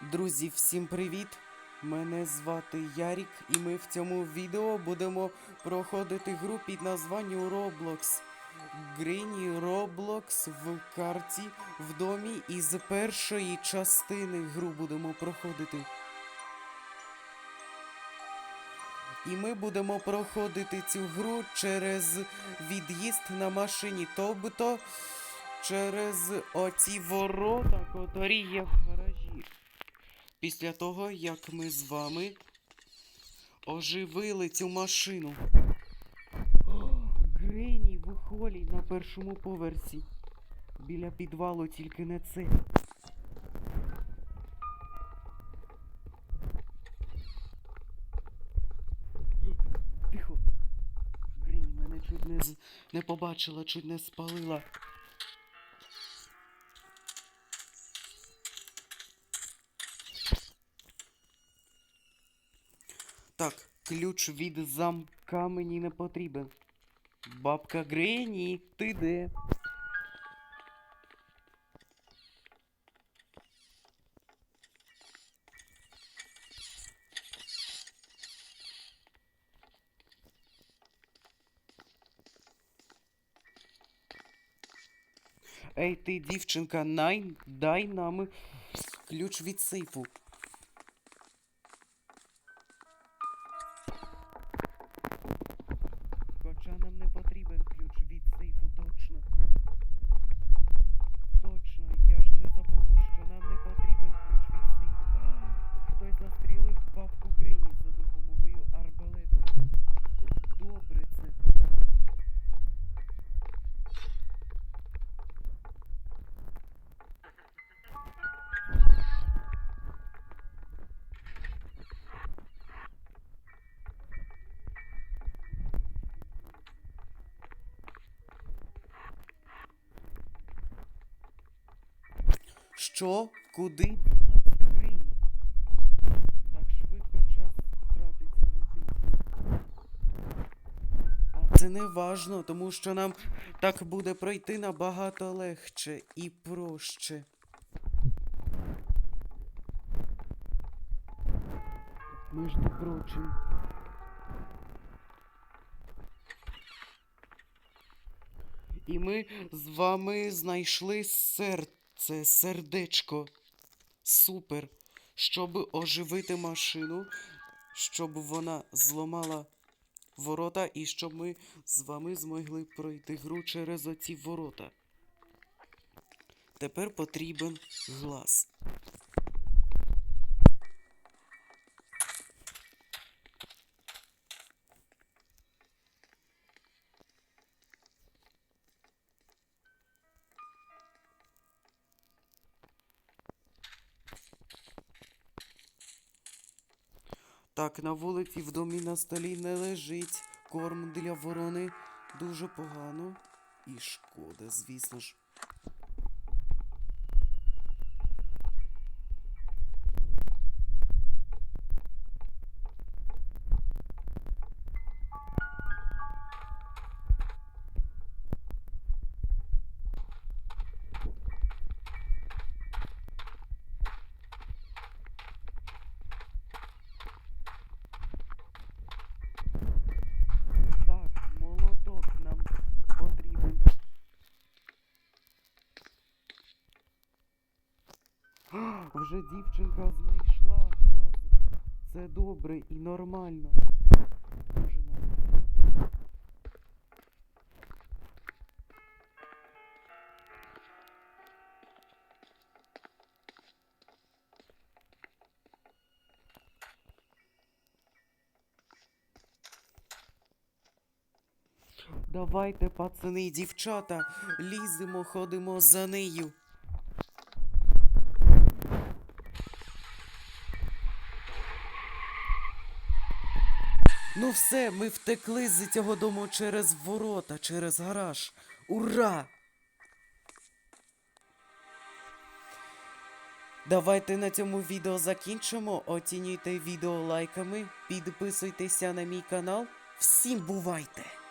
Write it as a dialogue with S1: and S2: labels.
S1: Друзі, всім привіт! Мене звати Ярік, і ми в цьому відео будемо проходити гру під названням Roblox. Грині Roblox в карті в домі і з першої частини гру будемо проходити. І ми будемо проходити цю гру через від'їзд на машині, тобто через оці ворота, котрі є в гаражі. Після того, як ми з вами оживили цю машину. Грині в на першому поверсі. Біля підвалу тільки не це. Тихо. Грині мене чуть не, не побачила, чуть не спалила. Так, ключ від замка мені не потрібен. Бабка Грені, ти де? Ей ти, дівчинка, най, дай нам ключ від сейфу. Що? Куди ділася Грині? Так швидко час тратиться летить. А це не важно, тому що нам так буде пройти набагато легше і проще. Між прочим. І ми з вами знайшли серце, сердечко. Супер. Щоб оживити машину, щоб вона зламала ворота і щоб ми з вами змогли пройти гру через оці ворота. Тепер потрібен глаз. Так, на вулиці в домі на столі не лежить. Корм для ворони дуже погано. І шкода, звісно ж. Вже дівчинка знайшла глаз. Це добре і нормально. Давайте, пацани і дівчата, ліземо, ходимо за нею. Ну все, ми втекли з цього дому через ворота, через гараж. Ура! Давайте на цьому відео закінчимо. Оцінюйте відео лайками, підписуйтеся на мій канал. Всім бувайте!